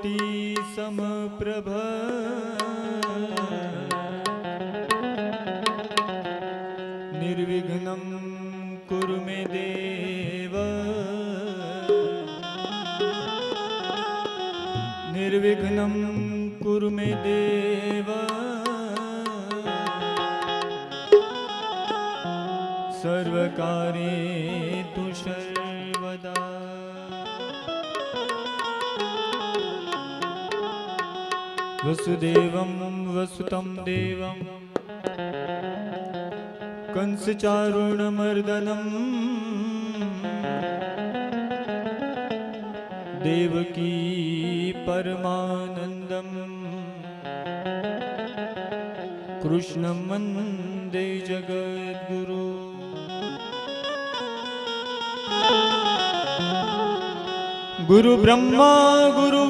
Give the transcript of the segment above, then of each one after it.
સૂર્યકોટી સમપ્રભ નિર્વિઘ્નમ કુરુ મે દેવ નિર્વિઘ્નમ કુરુ મે દેવ સર્વકાર્યેતુ વસુદેવમ વસુતમ દેવમ કંસચારુણમર્દનમ દેવકી પરમાનંદમ કૃષ્ણ મંદે જગદગુરુ ગુરુ બ્રહ્મા ગુરુ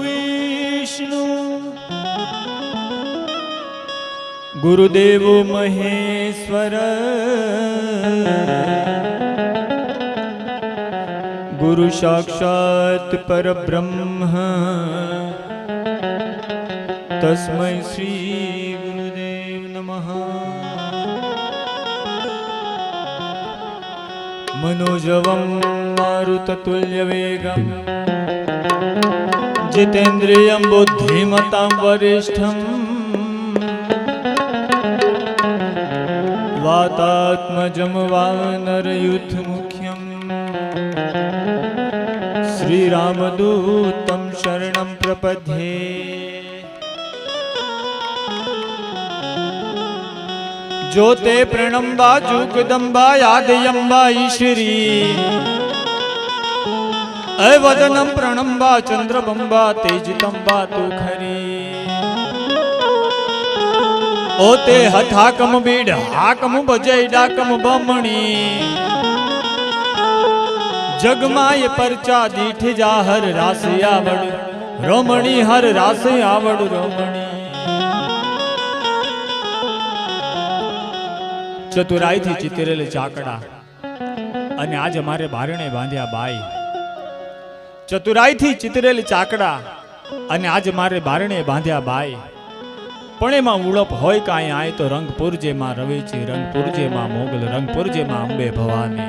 गुरुदेवो महेश्वर। गुरुसाक्षात्परब्रह्मः तस्मै श्रीगुरुदेव नमः। मनोजवं मारुततुल्यवेगं जितेन्द्रियं बुद्धिमतां वरिष्ठम्। વાતાત્મજમ વાનરયુથ મુખ્યમ શ્રીરામદૂતમ શરણમ પ્રપદ્યે જો તે પ્રણંબા જુગદંબા યાદયંબા ઈશ્વરી અવદનમ પ્રણંબા ચંદ્રબંબા તેજતંબા તું ખરી ઓ તે હથાકમ બીડ, હાકમ ભજય ડાકમ બમણી. જગમાય પરચા દીઠ જાહર રાસ આવડ, રોમણી હર રાસ આવડ રોમણી. ચતુરાઈથી ચિતરેલ ચાકડા, અને આજ અમારે બારણે બાંધ્યા બાઈ. ચતુરાઈથી ચિતરેલ ચાકડા, અને આજ મારે બારણે બાંધ્યા બાઈ. પણ એમાં ઉળપ હોય કાંઈ આય તો રંગપુરજેમાં રવેચી રંગપુરજેમાં મોગલ રંગપુરજેમાં અંબે ભવાની.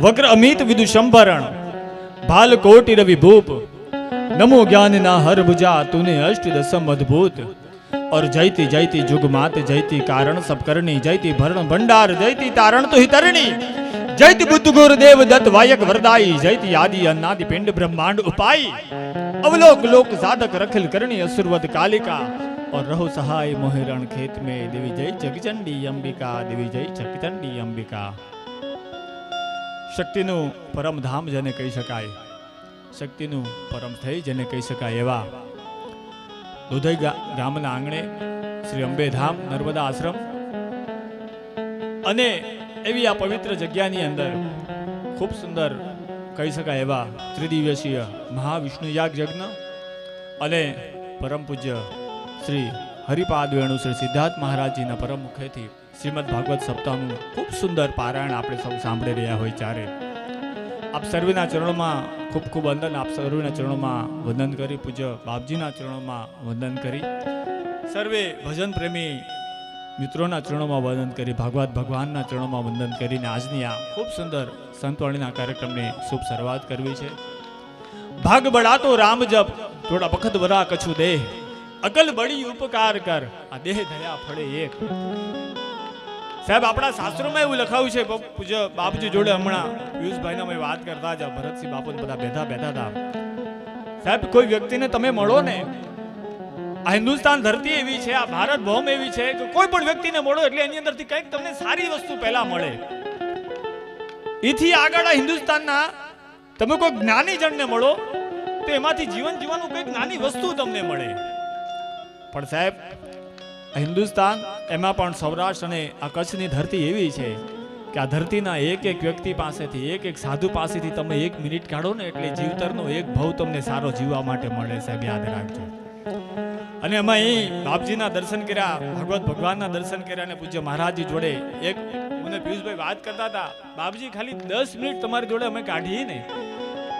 વક્ર અમિત વિદુ સંભરણ ભાલ રવિ ભૂપ. નમો જ્ઞાનના હરભુજા તુને અષ્ટ દસમ અદ્ભુત. ઓર જયતી જયતી જુગમાત, જયતી કારણ સપકરણી જયતી ભરણ ભંડાર, જયતી તારણ તો હિતરણી જયતી બુદ્ધ ગુરુદેવ દત્ત વાયક વરદાઈ, જયતી આદિ અનાદિ પિંડ બ્રહ્માંડ ઉપાય અવલોક લોક સાધક રખિલ કરણી અસુરવદ કાલિકા. और रहो सहाय मोहिरण खेत में देवी जय जगचंडी अंबिका देवी जय जगचंडी अंबिका શક્તિનું પરમ ધામ જેને કહી શકાય શક્તિનું પરમ થઈ જેને કહી શકાય એવા દુધઈ ગા- ગામના આંગણે શ્રી અંબે ધામ નર્મદા આશ્રમ અને એવી આ પવિત્ર જગ્યાની અંદર ખૂબ સુંદર કહી શકાય એવા ત્રિદિવસીય મહાવિષ્ણુ યાગ યજ્ઞ અને પરમ પૂજ્ય શ્રી હરિપાદ વેણુ શ્રી સિદ્ધાર્થ મહારાજજીના પરમ મુખેથી શ્રીમદ ભાગવત સપ્તાહનું ખૂબ સુંદર પારાયણ આપણે સૌ સાંભળી રહ્યા હોય ત્યારે. આપ સર્વેના ચરણોમાં ખૂબ ખૂબ વંદન, આપ સર્વેના ચરણોમાં વંદન કરી, પૂજ્ય બાપજીના ચરણોમાં વંદન કરી. સર્વે ભજન પ્રેમી મિત્રોના ચરણોમાં વંદન કરી ભાગવત ભગવાનના ચરણોમાં વંદન કરીને આજની આ ખૂબ સુંદર સંતવાણીના કાર્યક્રમની શુભ શરૂઆત કરવી છે. ભાગ બળાતો રામ જપ, થોડા વખત વરા કછું દેહ. અકલ બળી ઉપકાર કર. આ દેહ દયા ફળે એક. સાહેબ, આપણા શાસ્ત્રોમાં એવું લખાયું છે પૂજ્ય બાપજી જોડે હમણાં પિયુષભાઈના અમે વાત કરતા હતા, ભરતસિંહ બાપુ બધા બેઠા બેઠા હતા. સાહેબ, કોઈ વ્યક્તિને તમે મળો ને, આ હિન્દુસ્તાન ધરતી એવી છે, આ ભારત ભૌમ એવી છે કે કોઈ પણ વ્યક્તિને મળો એટલે એની અંદરથી કંઈક તમને સારી વસ્તુ પહેલા મળે. એથી આગળ આ હિન્દુસ્તાનના તમે કોઈ જ્ઞાની જણને મળો, તો એમાંથી જીવન જીવવાનું કંઈક નાની વસ્તુ તમને મળે. પણ સાહેબ, હિન્દુસ્તાન એમાં પણ સૌરાષ્ટ્ર અને આ કચ્છની ધરતી એવી છે કે આ ધરતીના એક એક વ્યક્તિ પાસેથી, એક એક સાધુ પાસેથી તમે એક મિનિટ કાઢો ને એટલે જીવતરનો એક ભવ તમને સારો જીવવા માટે મળે સાહેબ, યાદ રાખજો. અને એમાં અહીં બાપજીના દર્શન કર્યા, ભગવત ભગવાનના દર્શન કર્યા અને પૂજ્ય મહારાજજી જોડે એક મને પિયુષભાઈ વાત કરતા હતા, બાપજી, ખાલી દસ મિનિટ તમારી જોડે અમે કાઢીએ ને.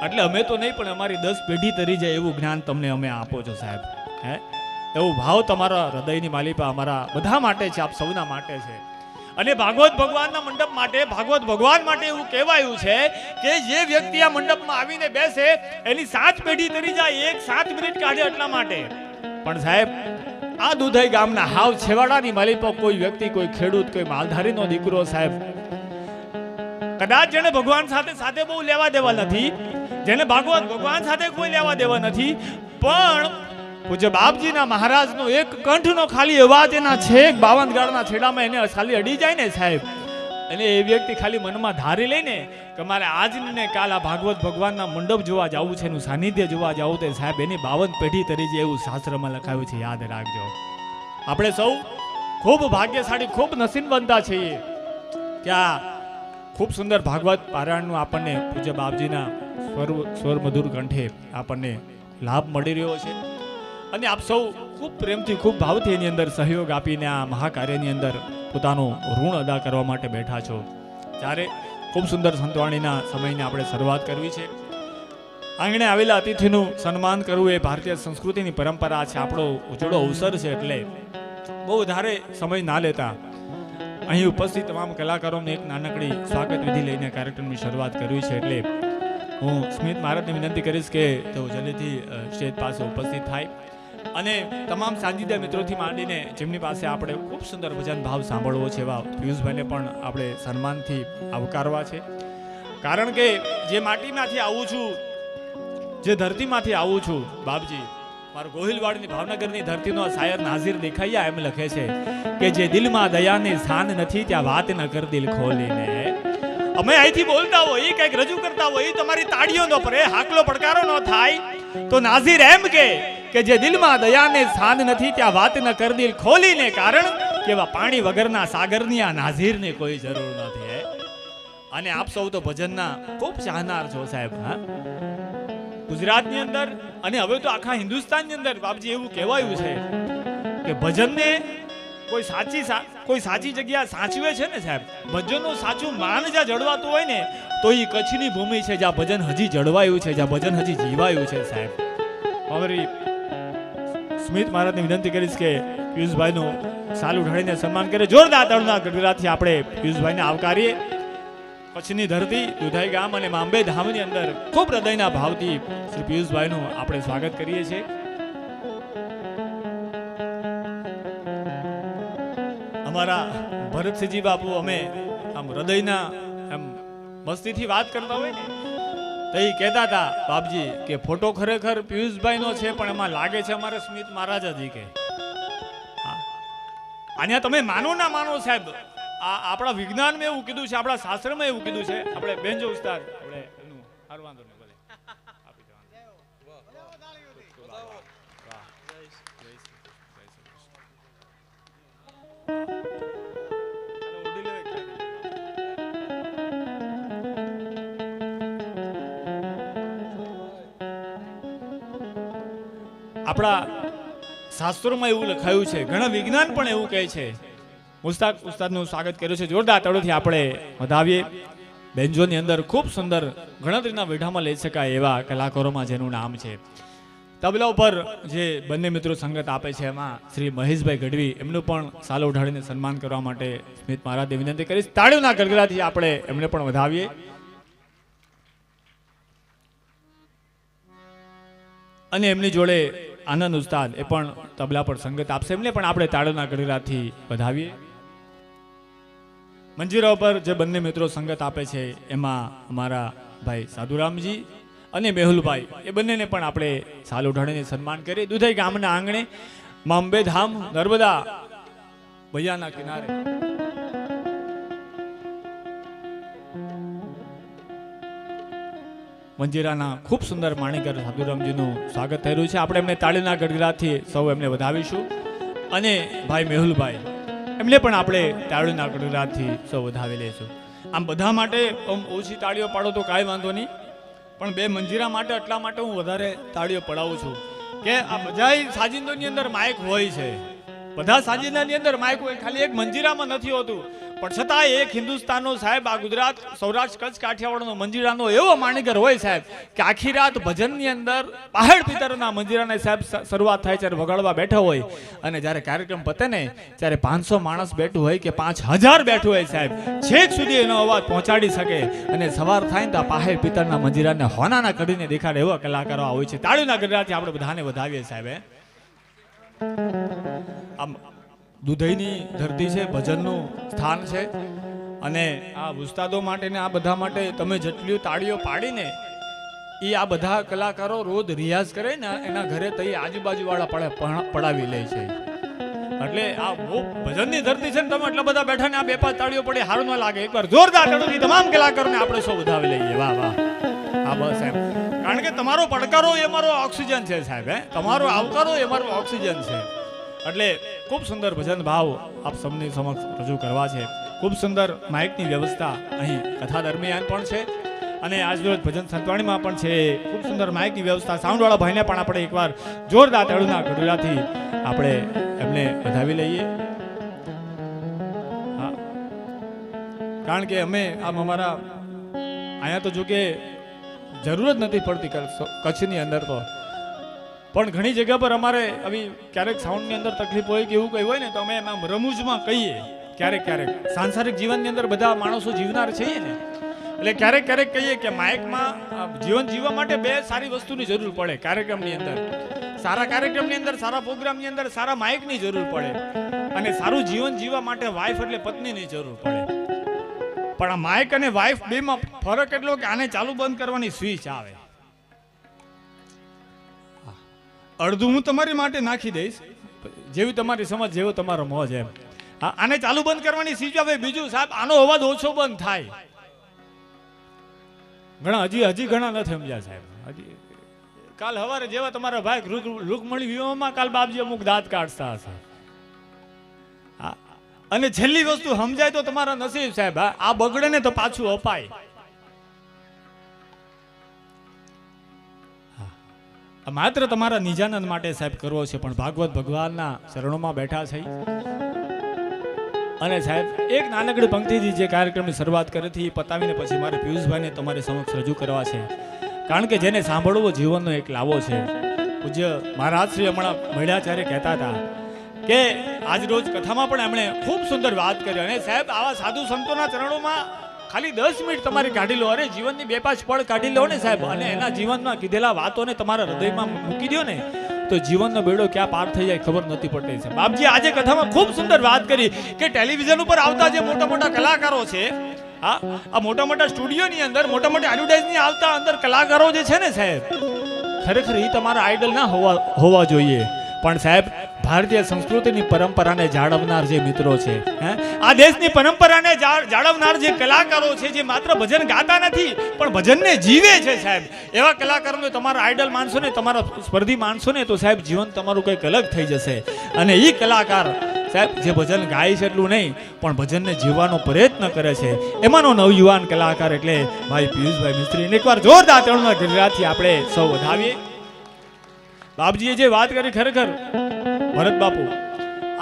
એટલે અમે તો નહીં, પણ અમારી દસ પેઢી તરી જાય એવું જ્ઞાન તમને અમે આપો છો સાહેબ, હે? એવો ભાવ તમારા હૃદયની માલિપા અમારા બધા માટે છે, આપ સૌના માટે છે. અને ભાગવત ભગવાનના મંડપ માટે, ભાગવત ભગવાન માટે એવું કહેવાયું છે કે જે વ્યક્તિ આ મંડપમાં આવીને બેસે, એની સાત પેઢી તરી જાય, એક સાત મિનિટ કાઢે એટલા માટે. પણ સાહેબ, આ દુધાઈ ગામના હાવ છેવાડાની માલિપા કોઈ વ્યક્તિ, કોઈ ખેડૂત, કોઈ માલધારીનો દીકરો સાહેબ. કદાચ જેને ભગવાન સાથે સાથે બહુ લેવા દેવા નથી જેને ભાગવત ભગવાન સાથે કોઈ લેવા દેવા નથી, પણ પૂજ્ય બાપજીના મહારાજનો એક કંઠનો ખાલી અવાજ એના છેક બાવનગાળના છેડામાં એને ખાલી અડી જાય ને સાહેબ. અને એ વ્યક્તિ ખાલી મનમાં ધારી લઈને કે મારે આજને કાલ આ ભાગવત ભગવાનના મંડપ જોવા જવું છે, એનું સાનિધ્ય જોવા જવું તે સાહેબ, એની બાવન પેઢી તરીકે એવું શાસ્ત્રમાં લખાયું છે, યાદ રાખજો. આપણે સૌ ખૂબ ભાગ્યશાળી, ખૂબ નસીબવંતા છીએ કે આ ખૂબ સુંદર ભાગવત પારાયણનું આપણને પૂજ્ય બાપજીના સ્વર સ્વર મધુર કંઠે આપણને લાભ મળી રહ્યો છે. અને આપ સૌ ખૂબ પ્રેમથી, ખૂબ ભાવથી એની અંદર સહયોગ આપીને આ મહાકાર્યની અંદર પોતાનું ઋણ અદા કરવા માટે બેઠા છો. ત્યારે ખૂબ સુંદર સંતવાણીના સમયને આપણે શરૂઆત કરવી છે. આંગણે આવેલા અતિથિનું સન્માન કરવું એ ભારતીય સંસ્કૃતિની પરંપરા છે. આપણો ઉજળો અવસર છે એટલે બહુ વધારે સમય ના લેતા અહીં ઉપસ્થિત તમામ કલાકારોને એક નાનકડી સ્વાગત વિધિ લઈને કાર્યક્રમની શરૂઆત કરવી છે. એટલે હું સ્મિત મહારાજને વિનંતી કરીશ કે તેઓ જલ્દીથી સ્ટેજ પાસે ઉપસ્થિત થાય. અને તમામ સાંજીદા મિત્રોથી માંડીને જેમની પાસે આપણે ખૂબ સુંદર ભજન ભાવ સાંભળવો છે એવા પિયુષભાઈને પણ આપણે સન્માનથી આવકારવા છે. કારણ કે જે માટીમાંથી આવું છું, જે ધરતીમાંથી આવું છું, બાપજી, મારો ગોહિલવાડની ભાવનગરની ધરતીનો શાયર નાઝીર દેખાયા એમ લખે છે કે જે દિલમાં દયાની સ્થાન નથી, ત્યાં વાત ન કર દિલ ખોલીને. અમે અહીંથી બોલતા હોય, કંઈક રજૂ કરતા હોય, તમારી તાળીઓ નો પડે હાકલો પડકારો ન થાય. તો નાઝીર એમ કે કે જે દિલમાં દયાને સ્થાન નથી, ત્યાં વાત ન કર દિલ ખોલીને કારણ કેવા પાણી વગરના સાગરની આ નાઝીરને કોઈ જરૂર નથી અને આપ સૌ તો ભજનના ખૂબ ચાહનાર છો સાહેબ, હા? ગુજરાતની અંદર અને હવે તો આખા હિન્દુસ્તાનની અંદર બાપજી એવું કહેવાયું છે કે ભજનને કોઈ સાચી કોઈ સાચી જગ્યા સાચવે છે ને સાહેબ? ભજનનું સાચું માન જ્યાં જળવાતું હોય ને, તો એ કચ્છની ભૂમિ છે જ્યાં ભજન હજી જળવાયું છે, જ્યાં ભજન હજી જીવાયું છે સાહેબ. હવે સ્મિત મહારાજને વિનંતી કરીશ કે પિયુષભાઈનું સાલ ઉઠાડીને સન્માન કરે. જોરદાર તળના ગઢડાથી આપણે પિયુષભાઈને આવકારીએ. કચ્છની ધરતી, દુધાઈ ગામ અને માંબે ધામની અંદર ખૂબ હૃદયના ભાવથી શ્રી પિયુષભાઈનું આપણે સ્વાગત કરીએ છીએ. અમારા ભરતસિંહજી બાપુ અમે આમ હૃદયના એમ મસ્તીથી વાત કરતા હોય ને તો કહેતા હતા, બાપજી, કે ફોટો ખરેખર પિયુષભાઈનો છે, પણ એમાં લાગે છે અમારે સ્મિત મહારાજ જ કે. આને તમે માનો ના માનો સાહેબ? આ આપણા વિજ્ઞાનમાં એવું કીધું છે, આપણા શાસ્ત્રમાં એવું કીધું છે. આપણે બેનજો ઉસ્તાદ, આપણે એનું હાર વાંધો નહીં, ભલે. આપી દેવાનું. આપણા શાસ્ત્રોમાં એવું લખાયું છે, ઘણા વિજ્ઞાન પણ એવું કહે છે. મુસ્તાક ઉસ્તાદનું સ્વાગત કર્યું છે. જોરદાર તળોથી આપણે વધાવીએ. બેન્જોની અંદર ખૂબ સુંદર ગણતરીના વેઢામાં લઈ શકાય એવા કલાકારોમાં જેનું નામ છે. તબલા ઉપર જે બંને મિત્રો સંગત આપે છે, એમાં શ્રી મહેશભાઈ ગઢવી, એમનું પણ સાલો ઉઢાડીને સન્માન કરવા માટે સ્મિત મહારાજે વિનંતી કરીશ. તાળીઓના ગરગરાથી આપણે એમને પણ વધાવીએ. અને એમની જોડે આનંદ ઉસ્તાદ એ પણ તબલા પર સંગત આપશે. એમને પણ આપણે તાળના ગરગડાથી વધાવીએ. મંજીરા ઉપર જે બંને મિત્રો સંગત આપે છે, એમાં અમારા ભાઈ સાધુરામજી અને મેહુલભાઈ, એ બંનેને પણ આપણે સાલ ઉઠાડીને સન્માન કરીએ. દુધાઈ ગામના આંગણે માંબે ધામ નર્મદા ભૈયાના કિનારે. મંજીરાના ખૂબ સુંદર માણીકર સાધુરામજીનું સ્વાગત થઈ રહ્યું છે. આપણે એમને તાળીના ગડગડાથી સૌ એમને વધાવીશું. અને ભાઈ મેહુલભાઈ, એમને પણ આપણે તાળીના ગડગડાથી સૌ વધાવી લઈશું. આમ બધા માટે ઓછી તાળીઓ પાડો તો કાંઈ વાંધો નહીં. પણ બે મંજીરા માટે એટલા માટે હું વધારે તાળીઓ પડાવું છું કે આ બધા સાજિંદોની અંદર માઇક હોય છે. બધા સાજિંદાની અંદર માઇક હોય, ખાલી એક મંજીરામાં નથી હોતું. પણ છતાં એક હિન્દુસ્તાનનો સાહેબ, આ ગુજરાત, સૌરાષ્ટ્ર, કચ્છ, કાઠિયાવાડનો મંજીરાનો એવો માણીગર હોય સાહેબ કે આખી રાત ભજનની અંદર પહાડ પિતરના મંજીરાને સાહેબ શરૂઆત થાય ત્યારે વગાડવા બેઠો હોય. અને જ્યારે કાર્યક્રમ પતે ને, ત્યારે પાંચસો માણસ બેઠું હોય કે પાંચ હજાર બેઠું હોય સાહેબ, છેક સુધી એનો અવાજ પહોંચાડી શકે. અને સવાર થાય તો પહાડ પિતરના મંજીરાને હોનાના કરીને દેખાડે એવા કલાકારો હોય છે. તાળીના ગરડાથી આપણે બધાને વધાવીએ સાહેબ આમ દુધઈની ધરતી છે, ભજનનું સ્થાન છે. અને આ ઉસ્તાદો માટે ને આ બધા માટે તમે જેટલી તાળીઓ પાડીને એ આ બધા કલાકારો રોજ રિયાઝ કરે ને, એના ઘરે તઈ આજુબાજુવાળા પડે પડાવી લે છે. એટલે આ બહુ ભજનની ધરતી છે ને, તમે એટલા બધા બેઠા ને આ બે પાંચ તાળીઓ પડે સારું ન લાગે. એકવાર જોરદાર તાળીઓથી તમામ કલાકારોને આપણે સૌ વધાવી લઈએ. વાહ વાહ. હા, બસ સાહેબ કારણ કે તમારો પડકારો એ મારો ઓક્સિજન છે સાહેબ, હે. તમારો આવકારો એ મારો ઓક્સિજન છે. એટલે ખૂબ સુંદર ભજન ભાવ આપ સૌની સમક્ષ રજૂ કરવા છે. ખૂબ સુંદર માઇકની વ્યવસ્થા અહીં કથા દરમિયાન પણ છે અને આજરોજ ભજન સંતવાણીમાં પણ છે. ખૂબ સુંદર માઇકની વ્યવસ્થા. સાઉન્ડવાળા ભાઈને પણ આપણે એકવાર જોરદાર તળુના ગઢડાથી આપણે એમને વધાવી લઈએ. હા. કારણ કે અમે આમ અમારા અહીંયા તો જો કે જરૂર જ નથી પડતી કચ્છ- કચ્છની અંદર તો. પણ ઘણી જગ્યા પર અમારે આવી ક્યારેક સાઉન્ડની અંદર તકલીફ હોય કે એવું કંઈ હોય ને, તો અમે એમાં રમૂજમાં કહીએ ક્યારેક ક્યારેક. સાંસારિક જીવનની અંદર બધા માણસો જીવનાર છીએ ને. એટલે ક્યારેક ક્યારેક કહીએ કે માઇકમાં જીવન જીવવા માટે બે સારી વસ્તુની જરૂર પડે કાર્યક્રમની અંદર. સારા કાર્યક્રમની અંદર, સારા પ્રોગ્રામની અંદર, સારા માઇકની જરૂર પડે. અને સારું જીવન જીવવા માટે વાઈફ એટલે પત્નીની જરૂર પડે. પણ આ માઇક અને વાઇફ બેમાં ફરક એટલો કે આને ચાલુ બંધ કરવાની સ્વિચ આવે. અડધું હું તમારી માટે નાખી દઈશ. જેવી તમારી સમજ, જેવો તમારો મોજ એમ. આને ચાલુ બંધ કરવાની સ્વિચ હવે બીજું, સાહેબ, આનો અવાજ ઓછો બંધ થાય. ઘણા, હજી હજી ઘણા નથી સમજ્યા, સાહેબ. હજી કાલ સવારે જેવા તમારા ભાઈ રૂક- રૂકમણી વિવાહમાં કાલ બાપજી અમુક દાંત કાઢતા હશે. અને છેલ્લી વસ્તુ સમજાય તો તમારા નસીબ, સાહેબ. આ બગડે ને તો પાછું અપાય. માત્ર તમારા નિજાનંદ માટે સાહેબ કરવો છે, પણ ભાગવત ભગવાનના શરણોમાં બેઠા છે. અને સાહેબ, એક નાનકડી પંક્તિથી જે કાર્યક્રમની શરૂઆત કરી હતી, એ પતાવીને પછી મારે પિયુષભાઈને તમારી સમક્ષ રજૂ કરવા છે. કારણ કે જેને સાંભળવો જીવનનો એક લાવો છે. પૂજ્ય મહારાજ શ્રી હમણાં મળ્યાચાર્ય કહેતા હતા કે આજ રોજ કથામાં પણ એમણે ખૂબ સુંદર વાત કરી. અને સાહેબ, આવા સાધુ સંતોના ચરણોમાં ખાલી દસ મિનિટ તમારી કાઢી લો. અરે, જીવનની બે પાંચ પળ કાઢી લો ને સાહેબ. અને એના જીવનમાં કીધેલા વાતોને તમારા હૃદયમાં મૂકી દો ને, તો જીવનનો બેડો ક્યાં પાર થઈ જાય ખબર નથી પડતી છે બાપજી, આજે કથામાં ખૂબ સુંદર વાત કરી કે ટેલિવિઝન ઉપર આવતા જે મોટા મોટા કલાકારો છે, હા, આ મોટા મોટા સ્ટુડિયોની અંદર મોટા મોટા એડવર્ટાઇઝની આવતા અંદર કલાકારો જે છે ને સાહેબ, ખરેખર એ તમારા આઈડલ ના હોવા હોવા જોઈએ. પણ સાહેબ ભારતીય સંસ્કૃતિની પરંપરાને જાળવનાર જે મિત્રો છે, હે? આ દેશની પરંપરાને જાળવનાર જે કલાકારો છે, જે માત્ર ભજન ગાતા નથી, પણ ભજનને જીવે છે, સાહેબ. એવા કલાકારોને, તમારા આઈડલ માનશો ને તમારા સ્પર્ધી માનશો ને તો, સાહેબ, જીવન તમારું કંઈક અલગ થઈ જશે. અને એ કલાકાર, સાહેબ, જે ભજન ગાય છે એટલું નહીં, પણ ભજનને જીવવાનો પ્રયત્ન કરે છે. એમાંનો નવયુવાન કલાકાર એટલે ભાઈ પિયુષભાઈ મિસ્ત્રી એકવાર જોરદાર ત્રણમાં ગુજરાતથી આપણે સૌ વધાવીએ. બાપજીએ જે વાત કરી ખરેખર ભરત બાપુ,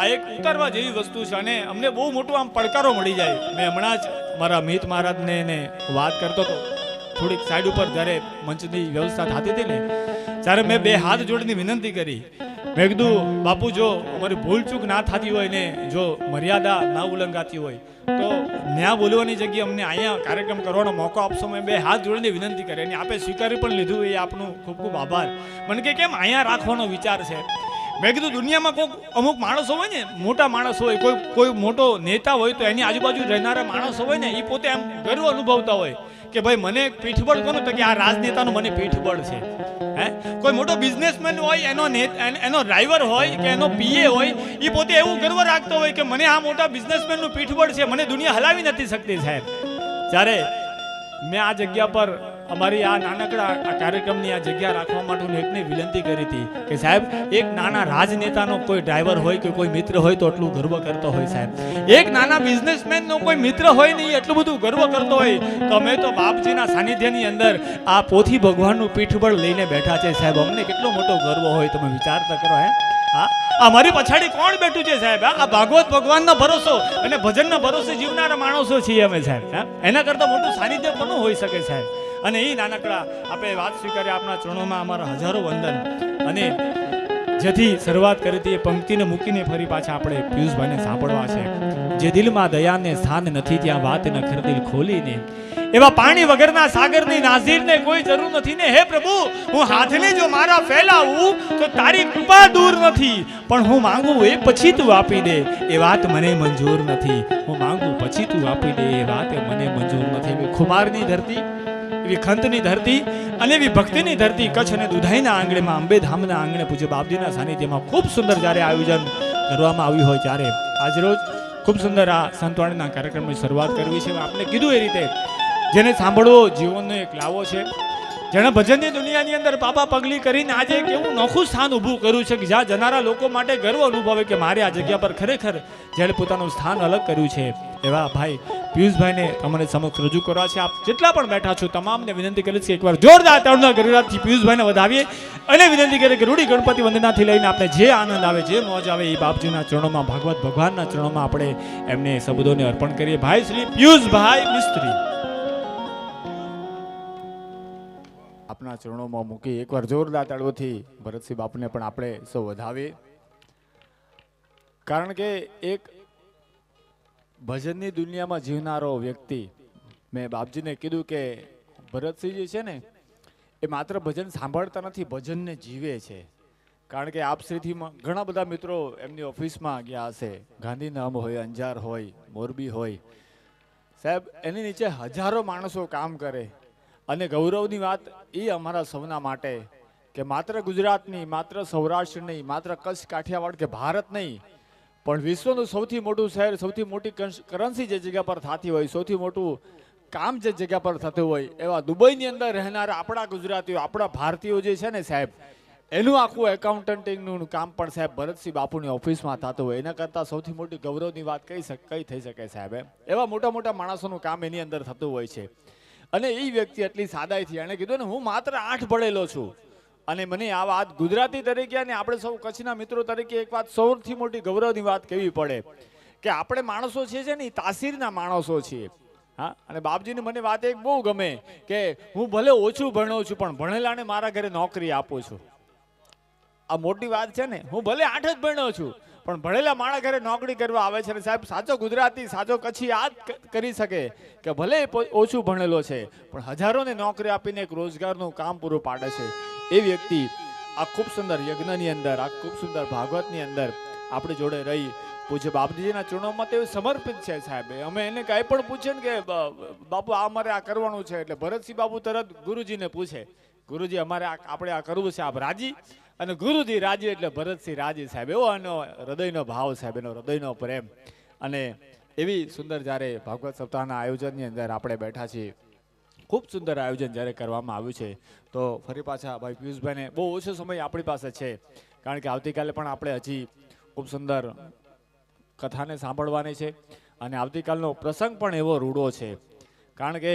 આ એક ઉતારવા જેવી વસ્તુ છે અને અમને બહુ મોટો આમ પડકારો મળી જાય. મેં હમણાં જ મારા મિત મહારાજને એને વાત કરતો હતો. થોડીક સાઈડ ઉપર જ્યારે મંચની વ્યવસ્થા થતી હતી ને, ત્યારે મેં બે હાથ જોડીને વિનંતી કરી. મેં કીધું, બાપુ, જો અમારી ભૂલચૂક ના થતી હોય ને, જો મર્યાદા ના ઉલ્લંઘાતી હોય, તો ન્યા બોલવાની જગ્યાએ અમને અહીંયા કાર્યક્રમ કરવાનો મોકો આપશો. મેં બે હાથ જોડીને વિનંતી કરી અને આપે સ્વીકારી પણ લીધું. એ આપનું ખૂબ ખૂબ આભાર. મને કે, કેમ અહીંયા રાખવાનો વિચાર છે? મેં કીધું, દુનિયામાં કોઈક અમુક માણસો હોય ને, મોટા માણસ હોય, કોઈ કોઈ મોટો નેતા હોય, તો એની આજુબાજુ રહેનારા માણસો હોય ને એ પોતે આમ ગર્વ અનુભવતા હોય કે ભાઈ, મને પીઠબળ કોનું? તો કે, આ રાજનેતાનું મને પીઠબળ છે. હે? કોઈ મોટો બિઝનેસમેન હોય, એનો એનો ડ્રાઈવર હોય કે એનો પીએ હોય એ પોતે એવું ગર્વ રાખતો હોય કે, મને આ મોટા બિઝનેસમેનનું પીઠબળ છે, મને દુનિયા હલાવી નથી શકતી સાહેબ. જ્યારે મેં આ જગ્યા પર અમારી આ નાનકડા કાર્યક્રમની આ જગ્યા રાખવા માટે હું એકને વિનંતી કરી હતી કે સાહેબ, એક નાના રાજનેતાનો કોઈ ડ્રાઈવર હોય કે કોઈ મિત્ર હોય તો એટલું ગર્વ કરતો હોય સાહેબ. એક નાના બિઝનેસમેનનો કોઈ મિત્ર હોય નહીં, એટલું બધું ગર્વ કરતો હોય. તો અમે તો બાપજીના સાનિધ્યની અંદર આ પોથી ભગવાનનું પીઠબળ લઈને બેઠા છે સાહેબ. અમને કેટલો મોટો ગર્વ હોય, તમે વિચાર તો કરો, હે. હા? અમારી પછાડી કોણ બેઠું છે સાહેબ? આ ભાગવત ભગવાનનો ભરોસો અને ભજનના ભરોસે જીવનારા માણસો છીએ અમે સાહેબ? એના કરતાં મોટું સાનિધ્ય કોનું હોઈ શકે સાહેબ? અને એ નાનકડા આપણે વાત સ્વીકારી આપણા ચરણોમાં અમારા હજારો વંદન. અને જેથી શરૂઆત કરી હતી એ પંક્તિને મૂકીને ફરી પાછા આપણે પિયુષભાઈને સાંભળવા છે. જે દિલમાં દયાને સ્થાન નથી, ત્યાં વાત ન ખર દિલ ખોલીને. એવા પાણી વગરના સાગરની નાઝીરને કોઈ જરૂર નથી ને? હે પ્રભુ, હું હાથને જો મારા ફેલાવું, તો તારી કૃપા દૂર નથી. પણ હું માંગુ એ પછી તું આપી દે. એ વાત મને મંજૂર નથી. હું માંગુ પછી તું આપી દે. એ વાત મને મંજૂર નથી. ખુમારની ધરતી એવી ખંતની ધરતી અને એવી ભક્તિની ધરતી, કચ્છ અને દુધાઈના આંગણેમાં, અંબેધામના આંગણે પૂજ્ય બાપજીના સાનિધ્યમાં ખૂબ સુંદર જ્યારે આયોજન કરવામાં આવ્યું હોય ત્યારે આજરોજ ખૂબ સુંદર આ સંતવાણીના કાર્યક્રમની શરૂઆત કરવી છે. આપણે કીધું એ રીતે, જેને સાંભળવો જીવનનો એક લાવો છે. જેણે ભજનની દુનિયાની અંદર પાપા પગલી કરીને આજે એક એવું નોખું સ્થાન ઊભું કર્યું છે કે જ્યાં જનારા લોકો માટે ગર્વ અનુભવે કે મારે આ જગ્યા પર ખરેખર જેણે પોતાનું સ્થાન અલગ કર્યું છે. એવા ભાઈ પિયુષભાઈને તમને સમક્ષ રજૂ કરવા છે. આપ જેટલા પણ બેઠા છો, તમામને વિનંતી કરીશ કે એકવાર જોરદાર તાળના ગરિરાજથી પિયુષભાઈને વધાવીએ અને વિનંતી કરીએ કે રૂડી ગણપતિ વંદનાથી લઈને આપણે જે આનંદ આવે, જે મોજ આવે, એ બાપજીના ચરણોમાં, ભાગવત ભગવાનના ચરણોમાં આપણે એમને શબ્દોને અર્પણ કરીએ. ભાઈ શ્રી પિયુષભાઈ મિસ્ત્રી. આપના ચરણોમાં મૂકી એકવાર જોરદાર તાળવોથી ભરતસિંહ બાપને પણ આપણે સૌ વધાવીએ. કારણ કે એક ભજનની દુનિયામાં જીવનારો વ્યક્તિ, મેં બાપજીને કીધું કે ભરતસિંહ જે છે ને, એ માત્ર ભજન સાંભળતા નથી, ભજનને જીવે છે. કારણ કે આપશ્રીથી ઘણા બધા મિત્રો એમની ઓફિસમાં ગયા હશે. ગાંધીધામ હોય, અંજાર હોય, મોરબી હોય. સાહેબ, એની નીચે હજારો માણસો કામ કરે. અને ગૌરવની વાત એ અમારા સૌના માટે કે માત્ર ગુજરાતની, માત્ર સૌરાષ્ટ્ર નહીં માત્ર કચ્છ કાઠિયાવાડ કે ભારત નહીં પણ વિશ્વનું સૌથી મોટું શહેર, સૌથી મોટી કરન્સી જે જગ્યા પર થતી હોય, સૌથી મોટું કામ જે જગ્યા પર થતું હોય, એવા દુબઈની અંદર રહેનારા આપણા ગુજરાતીઓ, આપણા ભારતીયો જે છે ને સાહેબ, એનું આખું એકાઉન્ટન્ટિંગનું કામ પણ સાહેબ ભરતસિંહ બાપુની ઓફિસમાં થતું હોય. એના કરતાં સૌથી મોટી ગૌરવની વાત કઈ કઈ થઈ શકે સાહેબ એવા મોટા મોટા માણસોનું કામ એની અંદર થતું હોય છે. અને એ વ્યક્તિ એટલી સાદાઈથી, એણે કીધું ને, હું માત્ર આઠ ભણેલો છું. અને મને આ વાત ગુજરાતી તરીકે અને આપણે સૌ કચ્છના મિત્રો તરીકે એક વાત સૌથી મોટી ગૌરવની વાત કહેવી પડે? કે આપણે માણસો છીએ છે ને એ તાસીરના માણસો છીએ. હા? અને બાપજીની મને વાત એક બહુ ગમે કે હું ભલે ઓછું ભણો છું, પણ ભણેલાને મારા ઘરે નોકરી આપું છું. આ મોટી વાત છે ને, હું ભલે આઠ જ ભણ્યો છું, પણ ભણેલા માણા ઘરે નોકરી કરવા આવે છે અને સાહેબ, સાચો ગુજરાતી, સાચો કચ્છી આ કરી શકે કે ભલે ઓછું ભણેલો છે, પણ હજારોને નોકરી આપીને એક રોજગારનું કામ પૂરું પાડે છે. એ વ્યક્તિ આ ખૂબ સુંદર યજ્ઞની અંદર, આ ખૂબ સુંદર ભાગવતની અંદર આપણી જોડે રહી. પૂજ્ય બાપજીના ચૂર્ણોમાં તે સમર્પિત છે સાહેબ. અમે એને કાંઈ પણ પૂછે ને કે બાપુ, આ અમારે આ કરવાનું છે. એટલે ભરતસિંહ બાબુ તરત ગુરુજીને પૂછે. ગુરુજી, અમારે આ, આપણે આ કરવું છે? આપ રાજી? અને ગુરુજી રાજી એટલે ભરતસિંહ રાજી સાહેબ. એવો એનો હૃદયનો ભાવ સાહેબ, એનો હૃદયનો પ્રેમ. અને એવી સુંદર જ્યારે ભાગવત સપ્તાહના આયોજનની અંદર આપણે બેઠા છીએ ખૂબ સુંદર આયોજન જ્યારે કરવામાં આવ્યું છે, તો ફરી પાછા ભાઈ પિયુષભાઈને બહુ ઓછો સમય આપણી પાસે છે, કારણ કે આવતીકાલે પણ આપણે હજી ખૂબ સુંદર કથાને સાંભળવાની છે અને આવતીકાલનો પ્રસંગ પણ એવો રૂડો છે. કારણ કે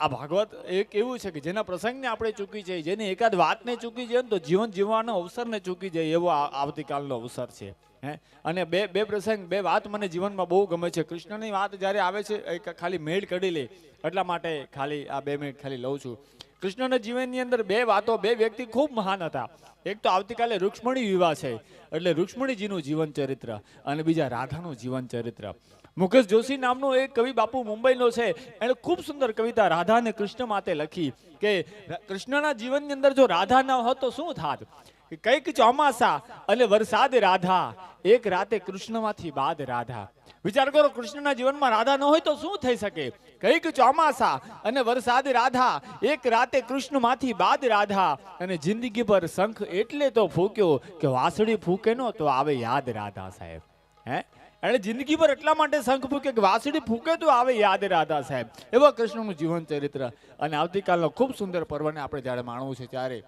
આ ભાગવત એક એવું છે કે જેના પ્રસંગને આપણે ચૂકી જઈએ, જેની એકાદ વાતને ચૂકી જઈએ ને તો જીવન જીવવાનો અવસરને ચૂકી જઈએ એવો આવતીકાલનો અવસર છે, હે? અને બે બે પ્રસંગ, બે વાત મને જીવનમાં બહુ ગમે છે. કૃષ્ણની વાત જ્યારે આવે છે ખાલી મેળ કરી લે, એટલા માટે ખાલી આ બે મિનિટ ખાલી લઉં છું. કૃષ્ણના જીવનની અંદર બે વાતો, બે વ્યક્તિ ખૂબ મહાન હતા. એક તો આવતીકાલે રૂક્ષ્મણી વિવાહ છે, એટલે રૂક્ષ્મણીજીનું જીવન ચરિત્ર અને બીજા રાધાનું જીવન ચરિત્ર મુકેશ જોશી નામનો એક કવિ બાપુ મુંબઈનો છે. એણે ખૂબ સુંદર કવિતા રાધા અને કૃષ્ણ માટે લખી કે, કૃષ્ણના જીવનની અંદર જો રાધા ન હોત તો શું થાત? કંઈક ચોમાસા અને વરસાદ રાધા. એક રાતે કૃષ્ણમાંથી બાદ રાધા. વિચાર કરો, કૃષ્ણના જીવનમાં રાધા ન હોય તો શું થઈ શકે? કંઈક ચોમાસા અને વરસાદ રાધા. એક રાતે કૃષ્ણમાંથી બાદ રાધા. અને જિંદગી પર શંખ એટલે તો ફૂક્યો કે વાસળી ફૂકે નો તો આવે યાદ રાધા સાહેબ. હે? એણે જિંદગી પર એટલા માટે શંખ ફૂકે કે વાસડી ફૂકે તો આવે યાદ રાધા સાહેબ. એવા કૃષ્ણનું જીવન ચરિત્ર અને આવતીકાલનો ખૂબ સુંદર પર્વને આપણે જ્યારે માણવું છે ત્યારે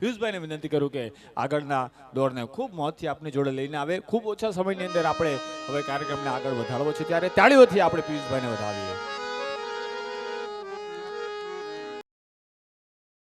પિયુષભાઈને વિનંતી કરું કે આગળના દોરને ખૂબ મોતથી આપની જોડે લઈને આવે. ખૂબ ઓછા સમયની અંદર આપણે હવે કાર્યક્રમને આગળ વધારવો છે ત્યારે તાળીઓથી આપણે પિયુષભાઈને વધાવીએ.